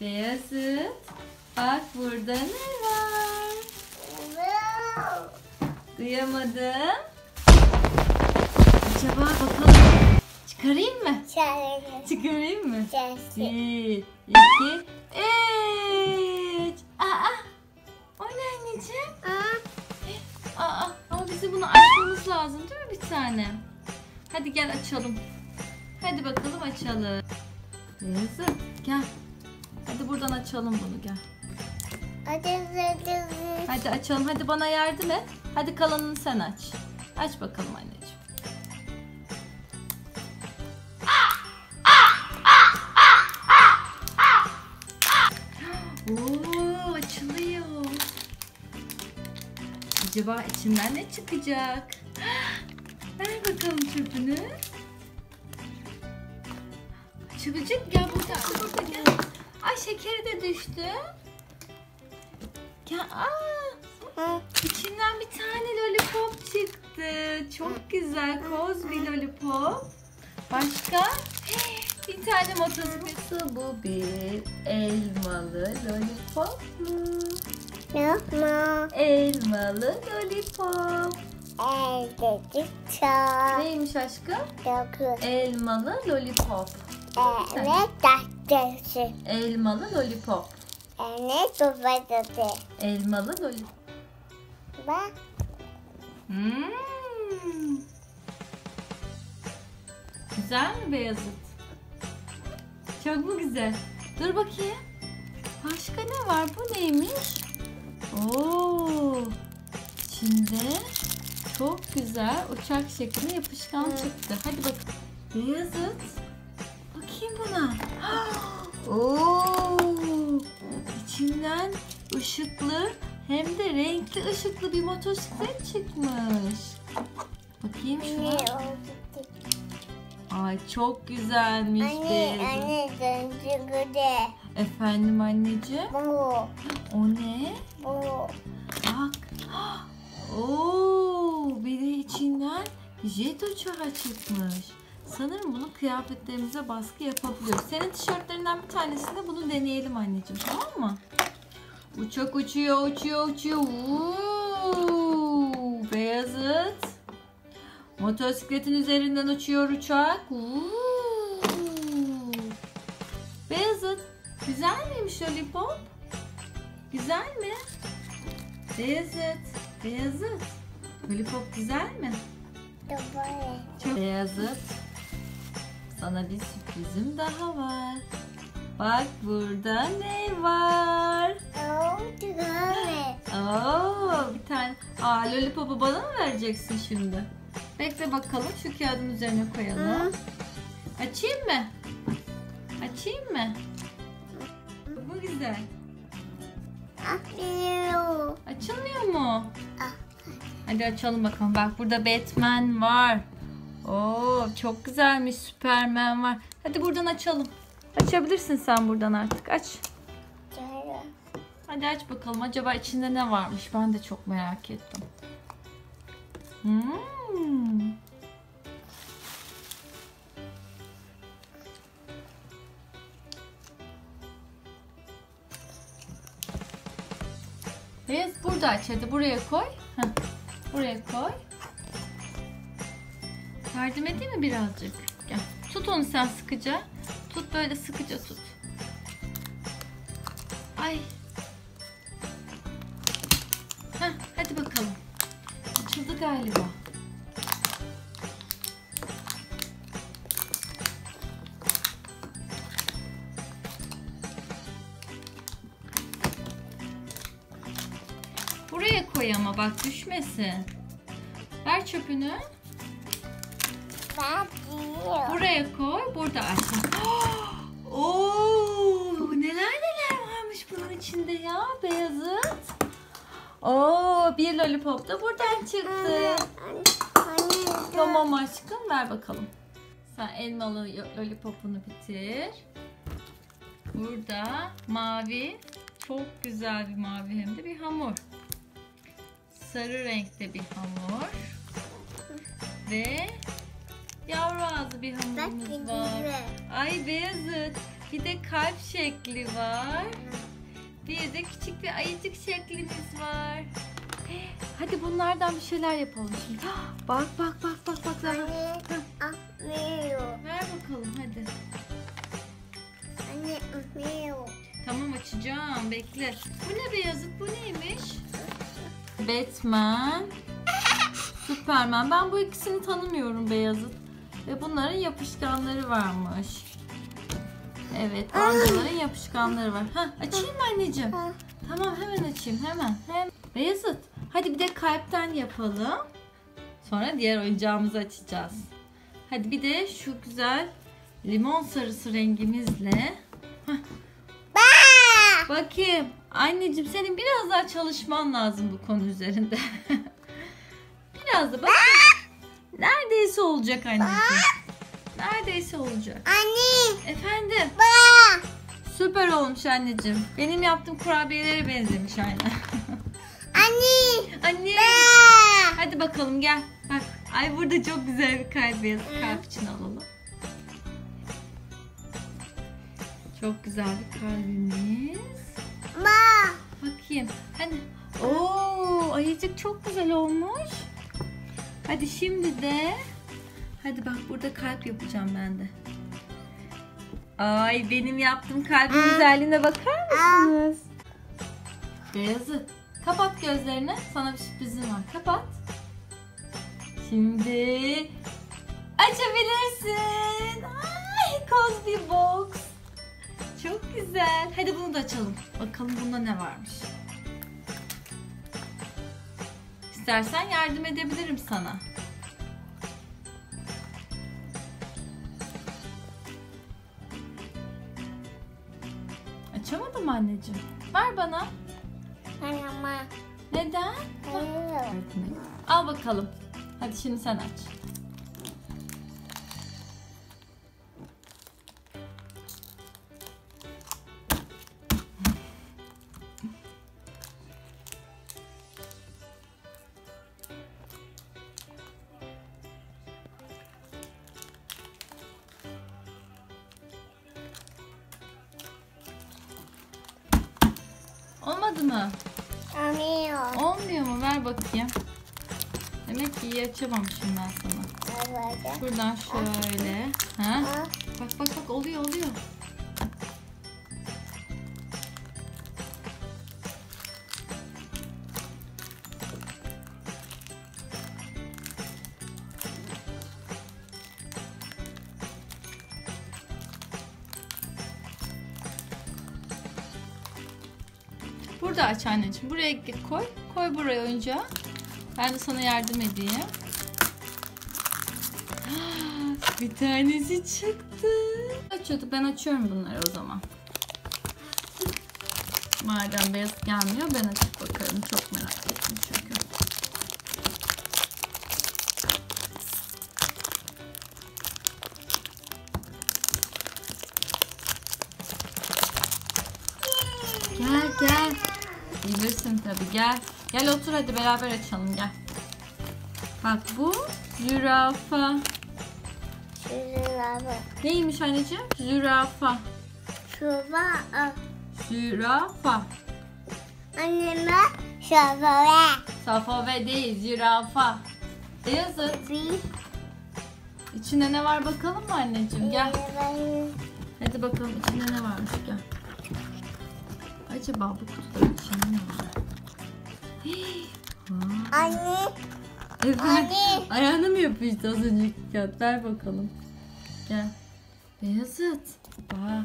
Beyazıt. Bak burada ne var? Duyamadım. Acaba bakalım. Çıkarayım mı? Çıkarayım mı? Bir, iki, üç. Aa, o ne anneciğim? Aa, ama bize bunu açmamız lazım değil mi bir tane? Hadi gel açalım. Hadi bakalım açalım. Beyazıt gel. Hadi buradan açalım bunu gel. Hadi açalım. Hadi bana yardım et. Hadi kalanını sen aç. Aç bakalım anneciğim. Oo, açılıyor. Acaba içinden ne çıkacak? Ver bakalım çöpünü. Çıkacak gel burada. burada gel. Ay şekeri de düştü. Ya aa, içinden bir tane lollipop çıktı. Çok güzel koz bir lollipop. Başka? Bir tane motosiklet. Bu bir elmalı lollipop mu? Elmalı lollipop. Neymiş aşkım? Elmalı lollipop. Elmalı lollipop. Elmalı lollipop. Hmm. Güzel mi Beyazıt? Çok mu güzel? Dur bakayım. Başka ne var? Bu neymiş? Oo. İçinde çok güzel uçak şeklinde yapışkan çıktı. Hadi bakalım. Beyazıt. Bakayım buna. Oo. İçinden ışıklı hem de renkli ışıklı bir motosiklet çıkmış. Bakayım şuna. Ay çok güzelmiş Beyazıt. Efendim anneciğim. O ne? Bak. Oo, bir de içinden jet uçağı çıkmış. Sanırım bunu kıyafetlerimize baskı yapabiliyoruz. Senin tişörtlerinden bir tanesinde bunu deneyelim anneciğim tamam mı? Uçak uçuyor, uçuyor, uçuyor. Uuu, Beyazıt. Motosikletin üzerinden uçuyor uçak. Uuu. Beyazıt. Güzel miymiş lollipop? Güzel mi? Beyazıt. Beyazıt. Lollipop güzel mi? Çok Beyazıt. Sana bir sürprizim daha var. Bak burada ne var? Oo, bir tane. Aa, lollipopu bana mı vereceksin şimdi? Bekle bakalım şu kağıdın üzerine koyalım. Açayım mı? Açayım mı? Bu güzel. Açılmıyor mu? Hadi açalım bakalım. Bak burada Batman var. Oo çok güzelmiş. Superman var. Hadi buradan açalım. Açabilirsin sen buradan artık. Aç. Hadi aç bakalım. Acaba içinde ne varmış? Ben de çok merak ettim. Hmm. Beyaz burada aç. Hadi buraya koy. Heh. Buraya koy. Yardım edeyim mi birazcık? Gel. Tut onu sen sıkıca. Tut böyle sıkıca tut. Ay. Heh, hadi bakalım. Açıldı galiba. Buraya koy ama bak düşmesin. Ver çöpünü. Buraya koy. Burada aç. Oo, neler neler varmış bunun içinde ya Beyazıt. Oo, bir lollipop da buradan çıktı. Tamam aşkım ver bakalım. Sen elmalı lollipopunu bitir. Burada mavi, çok güzel bir mavi hem de bir hamur. Sarı renkte bir hamur. Ve yavru ağzı bir hamurumuz var. Ay Beyazıt. Bir de kalp şekli var. Bir de küçük bir ayıcık şeklimiz var. Hadi bunlardan bir şeyler yapalım şimdi. Bak bak bak bak bak. Anne atmıyor. Ver bakalım hadi. Anne atmıyor. Tamam açacağım bekle. Bu ne Beyazıt bu neymiş? Batman. Superman. Ben bu ikisini tanımıyorum Beyazıt. Ve bunların yapışkanları varmış. Evet bandaların yapışkanları var. Ha açayım mı anneciğim? Ha. Tamam hemen açayım hemen. Hem Beyazıt hadi bir de kalpten yapalım. Sonra diğer oyuncağımızı açacağız. Hadi bir de şu güzel limon sarısı rengimizle. Ba! Bakayım. Anneciğim senin biraz daha çalışman lazım bu konu üzerinde. biraz da bakayım. Neredeyse olacak anneciğim. Neredeyse olacak. Anne Efendim. ba! Süper olmuş anneciğim. Benim yaptığım kurabiyelere benzemiş aynen. Anne Anne. ba! Hadi bakalım gel. Bak. Ay burada çok güzel bir kalp beyaz kalp için alalım. Çok güzel bir kalbimiz. Ba! Bakayım. Hadi. Oo, ayıcık çok güzel olmuş. Hadi şimdi de Hadi bak burada kalp yapacağım ben de. Ay benim yaptığım kalbin güzelliğine bakar mısınız? Beyazı. Kapat gözlerini. Sana bir sürprizim var. Kapat. Şimdi açabilirsin. Ay Cosby Box. Çok güzel. Hadi bunu da açalım. Bakalım bunda ne varmış. İstersen yardım edebilirim sana. Açamadım mı anneciğim. Ver bana. Anama. Neden? Al bakalım. Hadi şimdi sen aç. Olmadı mı? Anlıyor. Olmuyor mu? Ver bakayım. Demek ki iyi açamamışım ben sana. Evet. Buradan şöyle. Ha? Bak bak bak oluyor oluyor. Burada aç anneciğim. Buraya koy. Koy buraya oyuncağı. Ben de sana yardım edeyim. Bir tanesi çıktı. Açıyordu. Ben açıyorum bunları o zaman. Madem beyaz gelmiyor ben açıp bakarım. Çok merak ettim çünkü. Bilirsin tabii gel. Gel otur hadi beraber açalım gel. Bak bu zürafa. Bak. Neymiş anneciğim? Zürafa. Şuraya. Zürafa. Anneme şuraya. Safave değil zürafa. Bir. İçinde ne var bakalım mı anneciğim? Gel. Hadi bakalım içinde ne varmış gel. Acaba bu kutuların içinde ne var? Anne. Evet. Anne. Ayağına mı yapıştı az önceki kağıt? Ver bakalım. Gel. Beyazıt. Bak.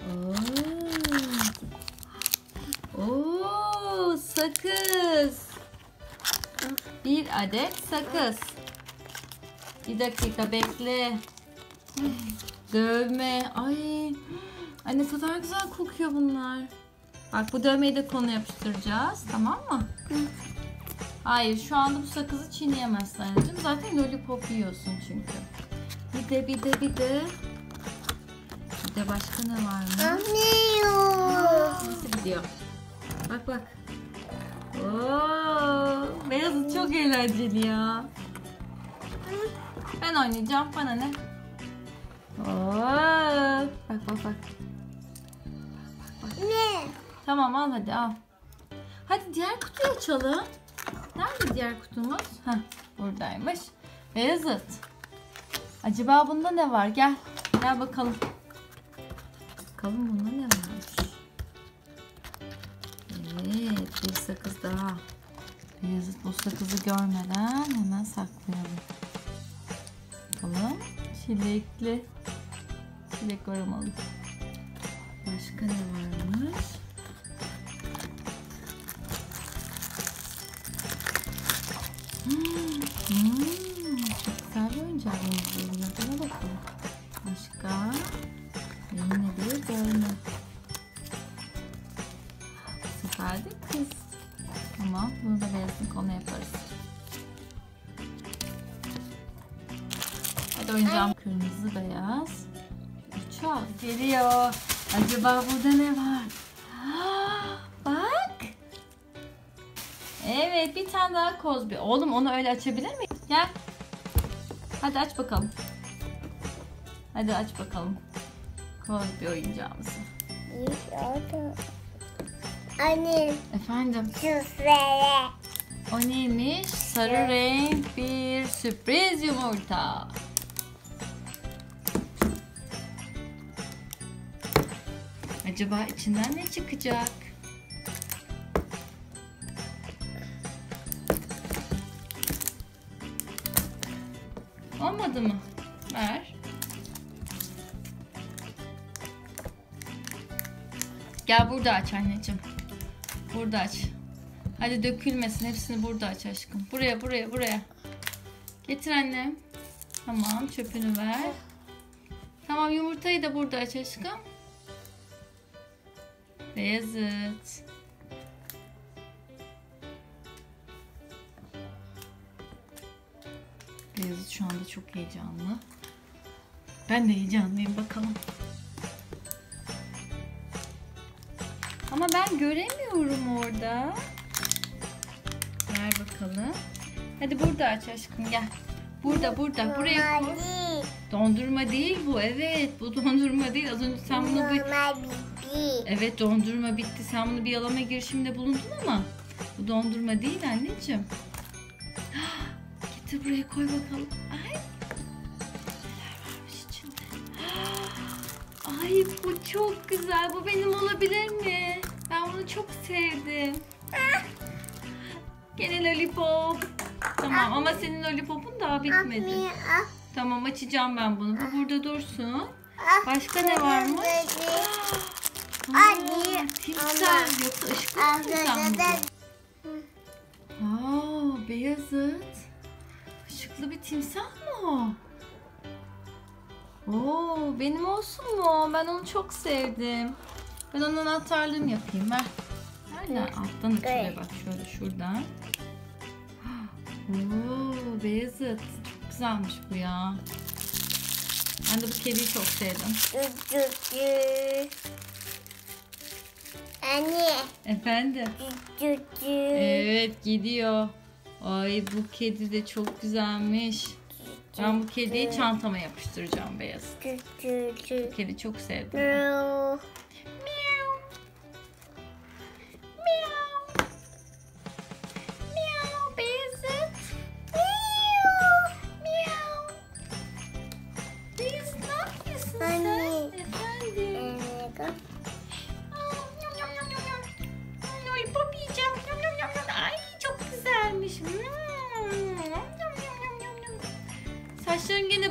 Oo. Oo, sakız. Bir adet sakız. Bir dakika bekle. Dövme. Ay. Ay ne kadar güzel kokuyor bunlar. Bak bu dövmeyi de koluna yapıştıracağız. Tamam mı? Hayır şu anda bu sakızı çiğneyemezsin anneciğim. Zaten lollipop yiyorsun çünkü. Bir de bir de bir de. Bir de başka ne var mı? Anlıyor. Nasıl gidiyor? Bak bak. Oo, beyazı çok eğlenceli ya. Ben oynayacağım. Bana ne? Oo, bak bak bak. Ne? Tamam al hadi al. Hadi diğer kutuyu açalım. Nerede diğer kutumuz? Heh, buradaymış. Beyazıt. Acaba bunda ne var? Gel. Gel bakalım. Bakalım bunda ne varmış. Evet bir sakız daha. Beyazıt bu sakızı görmeden hemen saklayalım. Bakalım. Çilekli. Çilek aromalı. Başka ne varmış? Hmm, hmm, çok güzel bir oyuncak benziyor. Buna. Başka? Yine bir bölme. Bu sefer de kız. Tamam, bunu da beyazın yaparız. Hadi oyuncağım kırmızı beyaz. Uçak geliyor. Acaba burada ne var? Ah, Bak. Evet bir tane daha Kozbi. Oğlum onu öyle açabilir miyim? Gel. Hadi aç bakalım. Hadi aç bakalım. Kozbi oyuncağımızı. Anne Efendim süsleri. o neymiş? Sarı renk bir sürpriz yumurta. Acaba içinden ne çıkacak? Olmadı mı? Ver. Gel burada aç anneciğim. Burada aç. Hadi dökülmesin. Hepsini burada aç aşkım. Buraya buraya buraya. Getir annem. Tamam çöpünü ver. Tamam yumurtayı da burada aç aşkım. Beyazıt. Beyazıt şu anda çok heyecanlı. Ben de heyecanlıyım bakalım. Ama ben göremiyorum orada. Ver bakalım. Hadi burada aç aşkım gel. Burada burada buraya koy. Dondurma değil bu evet. Bu dondurma değil. Az önce sen bunu bir... Evet dondurma bitti. Sen bunu bir yalama girişiminde bulundun ama bu dondurma değil anneciğim. Getir buraya koy bakalım. Ay. Neler varmış içinde. Ay bu çok güzel. Bu benim olabilir mi? Ben bunu çok sevdim. Gene lollipop. Tamam ama senin lollipopun daha bitmedi. Anne, ah, Tamam açacağım ben bunu. Bu burada dursun. ah, Başka ne varmış? Anne, Timsah yoksa ışıklı da, bu? Aa, Beyazıt. Işıklı bir timsah mı o? Oo, benim olsun mu? Ben onu çok sevdim. Ben onun anahtarlığını yapayım. Ver. Lan alttan açılıyor bak şöyle şuradan. Oo, Beyazıt. Çok güzelmiş bu ya. Ben de bu kediyi çok sevdim. Anne, Efendim? dü. Evet gidiyor. Ay bu kedi de çok güzelmiş. Ben bu kediyi çantama yapıştıracağım beyaz. Bu kedi çok sevdim. Dü.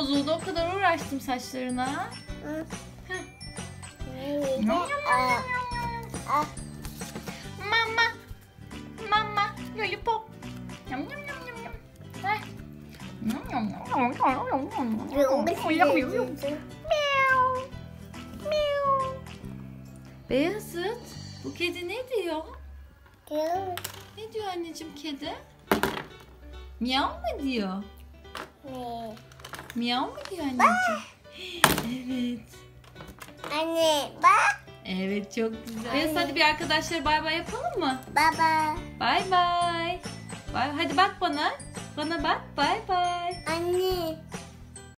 bozuldu. O kadar uğraştım saçlarına. Mama. Mama. Lollipop. Yum yum yum yum yum. Beyazıt, bu kedi ne diyor? Ne diyor anneciğim kedi? Miyav mı diyor? Ne? Miyav mı diyor anneciğim? evet. Anne bak. Evet çok güzel. Evet hadi bir arkadaşlar bay bay yapalım mı? Baba. Bay bay. Bay. Hadi bak bana. Bana bak. Bay bay. Anne.